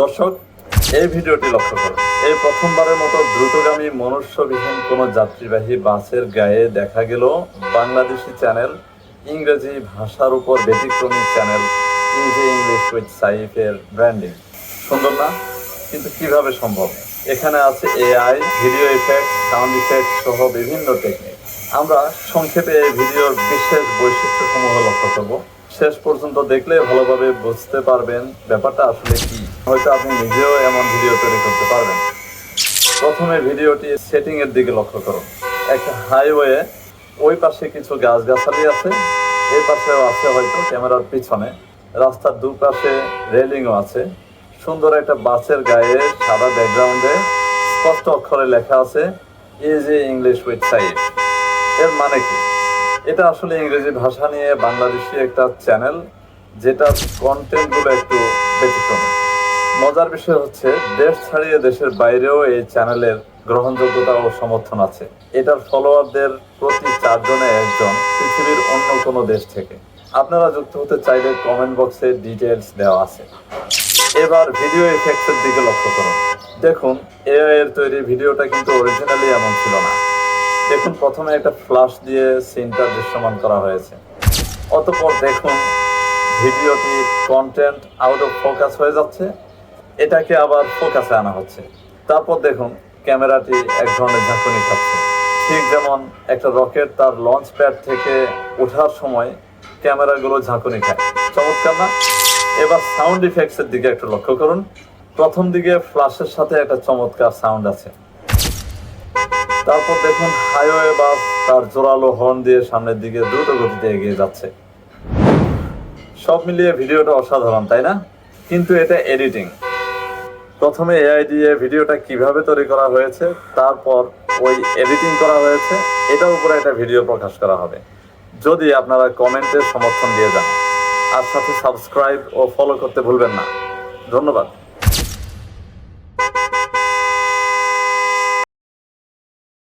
দর্শক, এই ভিডিওটি লক্ষ্য করুন। এই প্রথমবারের মতো দ্রুতগামী মনুষ্যবিহীন কোনো যাত্রীবাহী বাসের গায়ে দেখা গেল বাংলাদেশি চ্যানেল, ইংরেজি ভাষার উপর ব্যতিক্রমী চ্যানেল ইজি ইংলিশ উইথ সাইফের ব্র্যান্ডিং সুন্দর না? কিন্তু কীভাবে সম্ভব? এখানে আছে AI video effect sound effect সহ বিভিন্ন টেকনিক আমরা সংক্ষেপে এই ভিডিওর বিশেষ বৈশিষ্ট্যসমূহ লক্ষ্য করব। শেষ পর্যন্ত দেখলে ভালোভাবে বুঝতে পারবেন ব্যাপারটা আসলে কি। হয়তো আপনি নিজেও এমন ভিডিও তৈরি করতে পারবেন। প্রথমে ভিডিওটি সেটিং এর দিকে লক্ষ্য করুন। একটা হাইওয়ে, ওই পাশে কিছু গাছগাছালি আছে, এই পাশেও আছে হয়তো ক্যামেরার পিছনে। রাস্তার দুপাশে রেলিংও আছে। সুন্দর একটা বাসের গায়ে সাদা ব্যাকগ্রাউন্ডে স্পষ্ট অক্ষরে লেখা আছে ইজি ইংলিশ উইথ সাইড এর মানে কি? এটা আসলে ইংরেজি ভাষা নিয়ে বাংলাদেশি একটা চ্যানেল যেটার কন্টেন্টগুলো একটু ব্যতিক্রমী। মজার বিষয় হচ্ছে, দেশ ছাড়িয়ে দেশের বাইরেও এই চ্যানেলের গ্রহণযোগ্যতা ও সমর্থন আছে। এটার ফলোয়ারদের প্রতি চারজনে একজন, পৃথিবীর অন্য কোনো দেশ থেকে। আপনারা যুক্ত হতে চাইলে কমেন্ট বক্সে ডিটেলস দেওয়া আছে। এবার ভিডিও এফেক্টসের দিকে লক্ষ্য করুন। দেখুন এআই এর তৈরি ভিডিওটা কিন্তু অরিজিনালি এমন ছিল না। দেখুন, প্রথমে একটা ফ্লাশ দিয়ে সিনটা দৃশ্যমান করা হয়েছে। অতঃপর দেখুন, ভিডিওটি কন্টেন্ট আউট অফ ফোকাস হয়ে যাচ্ছে, এটাকে আবার ফোকাসে আনা হচ্ছে। তারপর দেখুন, ক্যামেরাটি এক ধরনের ঝাঁকুনি খাচ্ছে। ঠিক যেমন একটা রকেট তার লঞ্চ প্যাড থেকে ওঠার সময় ক্যামেরাগুলো ঝাঁকুনি খায়। চমৎকার না? এবার সাউন্ড ইফেক্টসের দিকে একটু লক্ষ্য করুন। প্রথম দিকে ফ্ল্যাশের সাথে একটা চমৎকার সাউন্ড আছে। তারপর দেখুন হাইওয়ে বাস তার জোরালো হর্ন দিয়ে সামনের দিকে দ্রুত গতিতে এগিয়ে যাচ্ছে। সব মিলিয়ে ভিডিওটা অসাধারণ, তাই না? কিন্তু এটা এডিটিং প্রথমে এআই দিয়ে ভিডিওটা কীভাবে তৈরি করা হয়েছে, তারপর ওই এডিটিং করা হয়েছে, এটার উপরে একটা ভিডিও প্রকাশ করা হবে। যদি আপনারা কমেন্টে সমর্থন দিয়ে যান, আর সাথে সাবস্ক্রাইব ও ফলো করতে ভুলবেন না। ধন্যবাদ।